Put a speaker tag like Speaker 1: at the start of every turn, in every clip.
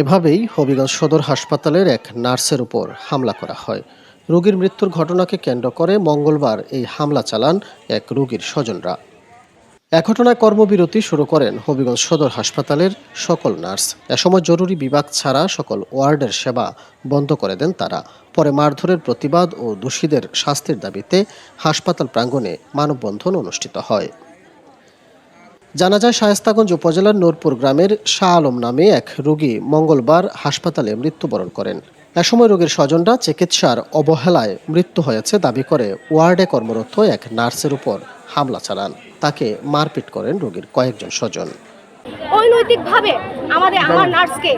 Speaker 1: এভাবেই হবিগঞ্জ সদর হাসপাতালের এক নার্সের উপর হামলা করা হয়। রোগীর মৃত্যুর ঘটনাকে কেন্দ্র করে মঙ্গলবার এই হামলা চালান এক রোগীর স্বজনরা। এ ঘটনায় কর্মবিরতি শুরু করেন হবিগঞ্জ সদর হাসপাতালের সকল নার্স। এ সময় জরুরি বিভাগ ছাড়া সকল ওয়ার্ডের সেবা বন্ধ করে দেন তারা। পরে মারধরের প্রতিবাদ ও দোষীদের শাস্তির দাবিতে হাসপাতাল প্রাঙ্গণে মানববন্ধন অনুষ্ঠিত হয়। জানা যায়, শায়স্তাগঞ্জ উপজেলার নূরপুর গ্রামের শাহ আলম নামে এক রোগী মঙ্গলবার হাসপাতালে মৃত্যুবরণ করেন। এ সময় রোগীর স্বজনরা চিকিৎসার অবহেলায় মৃত্যু হয়েছে দাবি করে ওয়ার্ডে কর্মরত এক নার্সের উপর হামলা চালান। তাকে মারপিট করেন রোগীর কয়েকজন স্বজন।
Speaker 2: অনৈতিকভাবে আমাদের আমার নার্সকে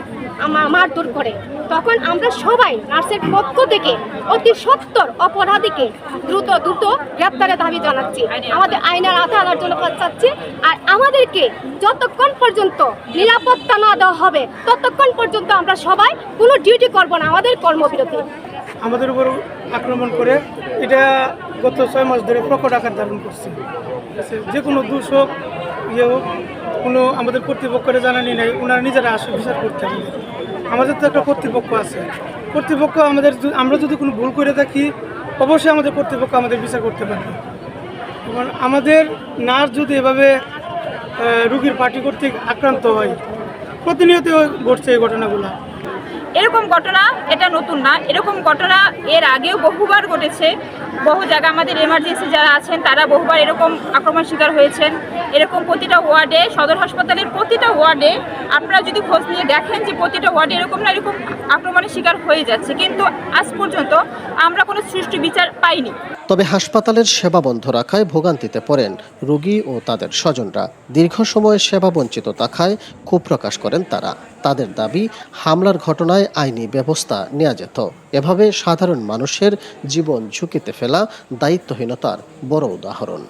Speaker 2: মারধর করে। তখন আমরা সবাই নার্সের পক্ষ থেকে অতি সত্তর অপরাধীকে দ্রুত দ্রুত গ্রেপ্তারের দাবি জানাচ্ছি। আমাদের আইনের আধা আনার জন্য চাচ্ছি। আর আমাদেরকে যতক্ষণ পর্যন্ত নিরাপত্তা না দেওয়া হবে ততক্ষণ পর্যন্ত আমরা সবাই কোনো ডিউটি করব না আমাদের কর্মবিরতি।
Speaker 3: আমাদের উপর আক্রমণ করে এটা গত ছয় মাস ধরে প্রকট আকার ধারণ করছে। যে কোনো দূষক ইয়ে হোক, কোনো আমাদের কর্তৃপক্ষের জানানি নেই, ওনারা নিজেরা আসে বিচার করতে হবে। আমাদের তো একটা কর্তৃপক্ষ আছে। কর্তৃপক্ষ আমাদের আমরা যদি কোনো ভুল করে থাকি, অবশ্যই আমাদের কর্তৃপক্ষ আমাদের বিচার করতে পারবে। এবং আমাদের নার্স যদি এভাবে রুগীর পার্টি কর্তৃক আক্রান্ত হয়, প্রতিনিয়ত ঘটছে এই ঘটনাগুলো।
Speaker 4: এরকম ঘটনা এটা নতুন না। এরকম ঘটনা এর আগেও বহুবার ঘটেছে। বহু জায়গা আমাদের এমার্জেন্সি যারা আছেন, তারা বহুবার এরকম আক্রমণ শিকার হয়েছেন। এরকম প্রতিটা ওয়ার্ডে সদর হাসপাতালের প্রতিটা ওয়ার্ডে আপনারা যদি খোঁজ নিয়ে দেখেন যে প্রতিটা ওয়ার্ডে এরকম না এরকম আক্রমণের শিকার হয়ে যাচ্ছে, কিন্তু আজ পর্যন্ত আমরা কোনো সুষ্ঠু বিচার পাইনি।
Speaker 1: তবে হাসপাতালের সেবা বন্ধ রাখায় ভোগান্তিতে পড়েন রোগী ও তাদের স্বজনরা। দীর্ঘ সময় সেবা বঞ্চিত থাকায় ক্ষোভ প্রকাশ করেন তারা। তাদের দাবি, হামলার ঘটনায় আইনি ব্যবস্থা নেওয়া যেত। এভাবে সাধারণ মানুষের জীবন ঝুঁকিতে ফেলা দায়িত্বহীনতার বড় উদাহরণ।